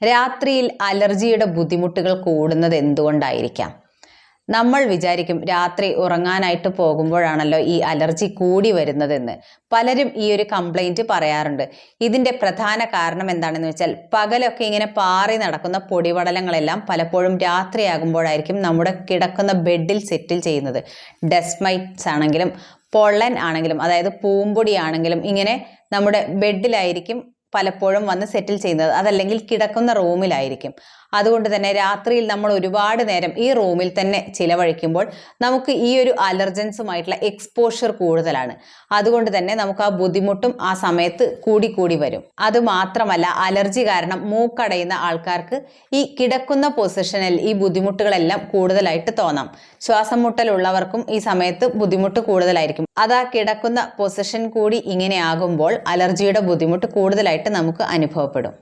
രാത്രിയിൽ അലർജിയുടെ ബുദ്ധിമുട്ടുകൾ കൂടുന്നത് എന്തുകൊണ്ടായിരിക്കാം? നമ്മൾ വിചാരിക്കും രാത്രി ഉറങ്ങാനായിട്ട് പോകുമ്പോഴാണല്ലോ ഈ അലർജി കൂടി വരുന്നതെന്ന്. പലരും ഈ ഒരു കംപ്ലൈന്റ് പറയാറുണ്ട്. ഇതിന്റെ പ്രധാന കാരണം എന്താണെന്ന് വെച്ചാൽ പകലൊക്കെ ഇങ്ങനെ പാറി നടക്കുന്ന പൊടിപടലങ്ങളെല്ലാം പലപ്പോഴും രാത്രിയാകുമ്പോഴായിരിക്കും നമ്മുടെ കിടക്കുന്ന ബെഡിൽ സെറ്റിൽ ചെയ്യുന്നത്. ഡെസ്മൈറ്റ്സ് മൈറ്റ്സ് ആണെങ്കിലും പൊള്ളൻ ആണെങ്കിലും അതായത് പൂമ്പൊടി ആണെങ്കിലും ഇങ്ങനെ നമ്മുടെ ബെഡിലായിരിക്കും പലപ്പോഴും വന്ന് സെറ്റിൽ ചെയ്യുന്നത്. അതല്ലെങ്കിൽ കിടക്കുന്ന റൂമിലായിരിക്കും അതുകൊണ്ട് തന്നെ രാത്രിയിൽ നമ്മൾ ഒരുപാട് നേരം ഈ റൂമിൽ തന്നെ ചിലവഴിക്കുമ്പോൾ നമുക്ക് ഈ ഒരു അലർജൻസുമായിട്ടുള്ള എക്സ്പോഷർ കൂടുതലാണ്. അതുകൊണ്ട് തന്നെ നമുക്ക് ആ ബുദ്ധിമുട്ടും ആ സമയത്ത് കൂടി കൂടി വരും. അത് മാത്രമല്ല അലർജി കാരണം മൂക്കടയുന്ന ആൾക്കാർക്ക് ഈ കിടക്കുന്ന പൊസിഷനിൽ ഈ ബുദ്ധിമുട്ടുകളെല്ലാം കൂടുതലായിട്ട് തോന്നാം. ശ്വാസം മുട്ടലുള്ളവർക്കും ഈ സമയത്ത് ബുദ്ധിമുട്ട് കൂടുതലായിരിക്കും. അത് ആ കിടക്കുന്ന പൊസിഷൻ കൂടി ഇങ്ങനെ ആകുമ്പോൾ അലർജിയുടെ ബുദ്ധിമുട്ട് കൂടുതലായിട്ട് നമുക്ക് അനുഭവപ്പെടും.